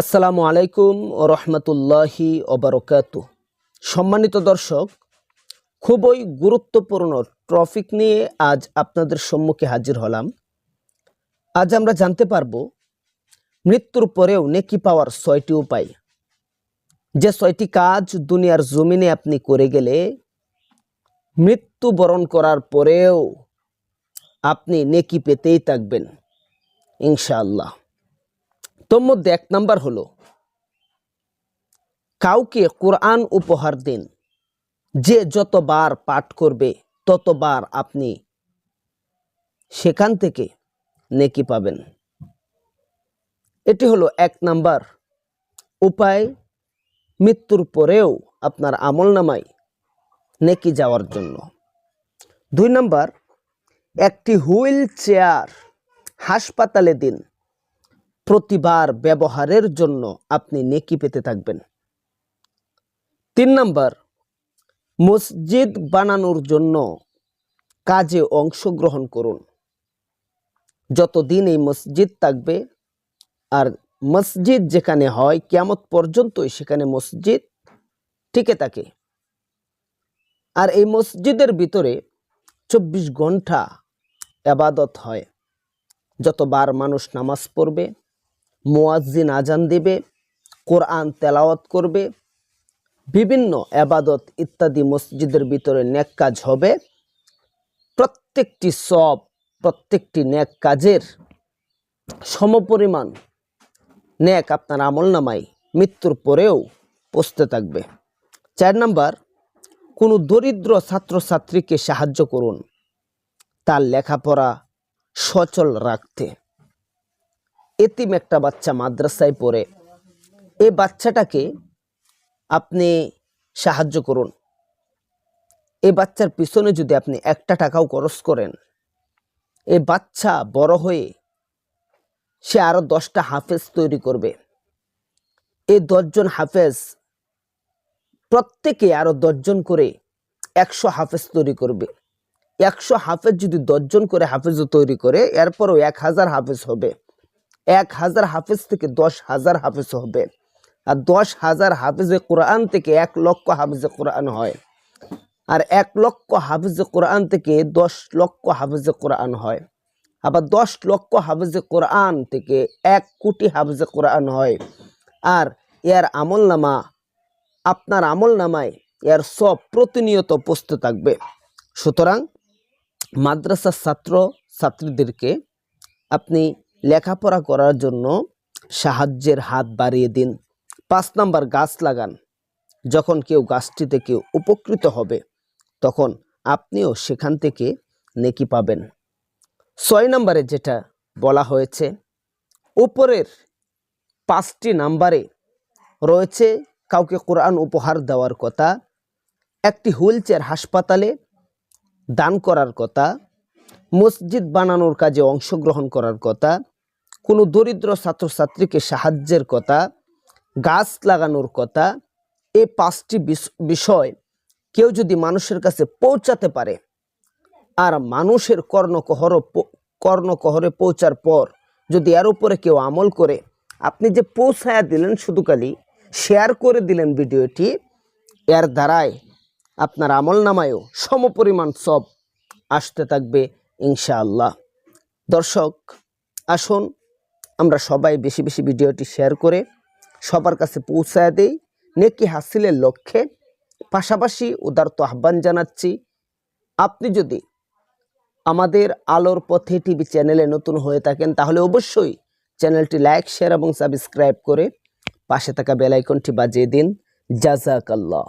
আসসালামু আলাইকুম ও রহমতুল্লাহি ওবরকাত সম্মানিত দর্শক, খুবই গুরুত্বপূর্ণ ট্রফিক নিয়ে আজ আপনাদের সম্মুখে হাজির হলাম। আজ আমরা জানতে পারব, মৃত্যুর পরেও নেকি পাওয়ার ছয়টি উপায়। যে ছয়টি কাজ দুনিয়ার জমিনে আপনি করে গেলে, মৃত্যুবরণ করার পরেও আপনি নেকি পেতেই থাকবেন, ইনশাআল্লাহ। তোর মধ্যে এক নাম্বার হলো, কাউকে কোরআন উপহার দিন। যে যতবার পাঠ করবে, ততবার আপনি সেখান থেকে নেকি পাবেন। এটি হলো এক নাম্বার উপায়। মৃত্যুর পরেও আপনার আমল নামায় নেকি যাওয়ার জন্য। দুই নাম্বার, একটি হুইল চেয়ার হাসপাতালে দিন। প্রতিবার ব্যবহারের জন্য আপনি নেকি পেতে থাকবেন। তিন নাম্বার, মসজিদ বানানোর জন্য কাজে অংশগ্রহণ করুন। যতদিন এই মসজিদ থাকবে, আর মসজিদ যেখানে হয় কেমত পর্যন্তই সেখানে মসজিদ টিকে থাকে। আর এই মসজিদের ভিতরে চব্বিশ ঘণ্টা আবাদত হয়। যতবার মানুষ নামাজ পড়বে মুয়াজ্জিন আজান দিবে, কোরআন তেলাওয়াত করবে, বিভিন্ন আবাদত ইত্যাদি মসজিদের ভিতরে নেক কাজ হবে। প্রত্যেকটি সব, প্রত্যেকটি ন্যাক কাজের সমপরিমাণ নেক আপনার আমল নামাই মৃত্যুর পরেও পৌঁছতে থাকবে। চার নাম্বার, কোনো দরিদ্র ছাত্রছাত্রীকে সাহায্য করুন। তার লেখাপড়া সচল রাখতে। এতিম একটা বাচ্চা মাদ্রাসায় পড়ে এই বাচ্চাটাকে আপনি সাহায্য করুন। এই বাচ্চার পিছনে যদি আপনি একটা টাকাও খরচ করেন এই বাচ্চা বড় হয়ে সে আরও দশটা হাফেজ তৈরি করবে। এই দশজন হাফেজ প্রত্যেকে আরও দশজন করে একশো হাফেজ তৈরি করবে। একশো হাফেজ যদি দশজন করে হাফেজও তৈরি করে, এরপরও এক হাজার হাফেজ হবে। এক হাজার হাফেজ থেকে দশ হাজার হাফেজ হবে। আর দশ হাজার হাফেজে কোরআন থেকে এক লক্ষ হাফেজে কোরআন হয়। আর এক লক্ষ হাফেজে কোরআন থেকে দশ লক্ষ হাফেজে কোরআন হয়। আবার দশ লক্ষ হাফেজে কোরআন থেকে এক কোটি হাফেজে কোরআন হয়। আর এর আমল নামা, আপনার আমল নামায় এর সব প্রতিনিয়ত পোস্ত থাকবে। সুতরাং মাদ্রাসার ছাত্র, ছাত্রীদেরকে আপনি লেখাপড়া করার জন্য সাহায্যের হাত বাড়িয়ে দিন। পাঁচ নাম্বার গাছ লাগান। যখন কেউ গাছটি থেকে উপকৃত হবে, তখন আপনিও সেখান থেকে নেকি পাবেন। ছয় নম্বরে যেটা বলা হয়েছে, উপরের পাঁচটি নাম্বারে রয়েছে কাউকে কোরআন উপহার দেওয়ার কথা, একটি হুইল চেয়ার হাসপাতালে দান করার কথা মসজিদ বানানোর কাজে অংশগ্রহণ করার কথা, কোনো দরিদ্র ছাত্রছাত্রীকে সাহায্যের কথা, গাছ লাগানোর কথা এই পাঁচটি বিষ- বিষয় কেউ যদি মানুষের কাছে পৌঁছাতে পারে আর মানুষের কর্ণকহর কর্ণকহরে পৌঁছার পর যদি এর উপরে কেউ আমল করে, আপনি যে পৌঁছায়া দিলেন শুধু খালি শেয়ার করে দিলেন ভিডিওটি, এর দ্বারাই আপনার আমল নামায়ও সমপরিমাণ সব আসতে থাকবে। ইনশাআল্লাহ। দর্শক, আসুন আমরা সবাই বেশি বেশি ভিডিওটি শেয়ার করে সবার কাছে পৌঁছায় দেই, নেকি হাসিলের লক্ষ্যে। পাশাপাশি উদারত আহ্বান জানাচ্ছি, আপনি যদি আমাদের আলোর পথে টিভি চ্যানেলে নতুন হয়ে থাকেন, তাহলে অবশ্যই চ্যানেলটি লাইক, শেয়ার এবং সাবস্ক্রাইব করে পাশে থাকা বেল আইকনটি বাজিয়ে দিন। জাজাকাল্লাহ